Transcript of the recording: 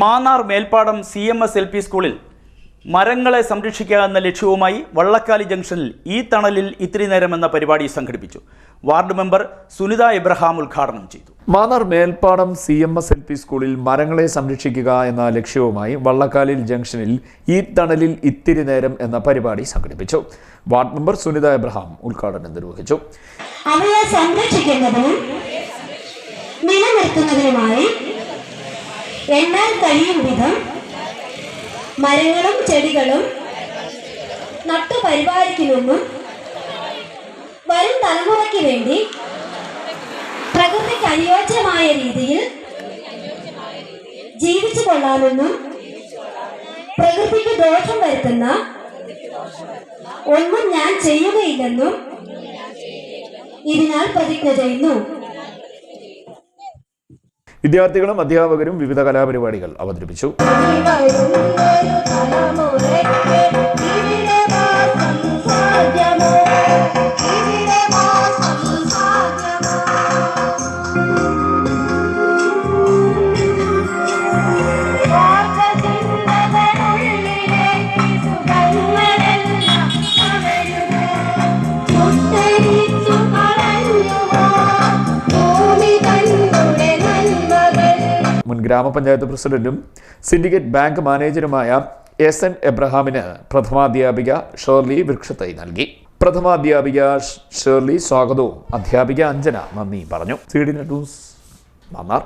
Mannar Melpadam C M S L P സ്കൂളിൽ മരങ്ങളെ സംരക്ഷിക്കുക എന്ന ലക്ഷ്യവുമായി വള്ളക്കാലി ജംഗ്ഷനിൽ ഈ തണലിൽ ഇത്തിരി നേരം എന്ന പരിപാടി സംഘടിപ്പിച്ചു. വാർഡ് മെമ്പർ സുനിത ഇബ്രഹാം ഉദ്ഘാടനം ചെയ്തു. Mannar Melpadam C M S L P സ്കൂളിൽ മരങ്ങളെ സംരക്ഷിക്കുക എന്ന ലക്ഷ്യവുമായി വള്ളക്കാലിൽ ജംഗ്ഷനിൽ ഈ തണലിൽ ഇത്തിരി നേരം എന്ന പരിപാടി സംഘടിപ്പിച്ചു. വാർഡ് മെമ്പർ സുനിത എബ്രഹാം ഉദ്ഘാടനം നിർവഹിച്ചു. അവയെ സംരക്ഷിക്കുന്നതിനും നിലനിർത്തുന്നതിനുമായി എണ്ണാൻ കഴിയും വിധം മരങ്ങളും ചെടികളും നട്ടു പരിപാലിക്കുമെന്നും വരും തലമുറയ്ക്ക് വേണ്ടി പ്രകൃതിക്ക് അനുയോജ്യമായ രീതിയിൽ ജീവിച്ചു കൊള്ളാമെന്നും പ്രകൃതിക്ക് ദോഷം വരുത്തുന്ന ഒന്നും ഞാൻ ചെയ്യുകയില്ലെന്നും ഇതിനാൽ പ്രതിജ്ഞ ചെയ്യുന്നു. വിദ്യാർത്ഥികളും അധ്യാപകരും വിവിധ കലാപരിപാടികൾ അവതരിപ്പിച്ചു. ഗ്രാമപഞ്ചായത്ത് പ്രസിഡന്റും സിൻഡിക്കേറ്റ് ബാങ്ക് മാനേജറുമായ എസ് എൻ എബ്രഹാമിന് പ്രഥമാധ്യാപിക ഷേർലി വൃക്ഷത്തൈ നൽകി. പ്രഥമാധ്യാപിക ഷേർലി സ്വാഗതവും അധ്യാപിക അഞ്ജന നന്ദി പറഞ്ഞു. C D news Mannar.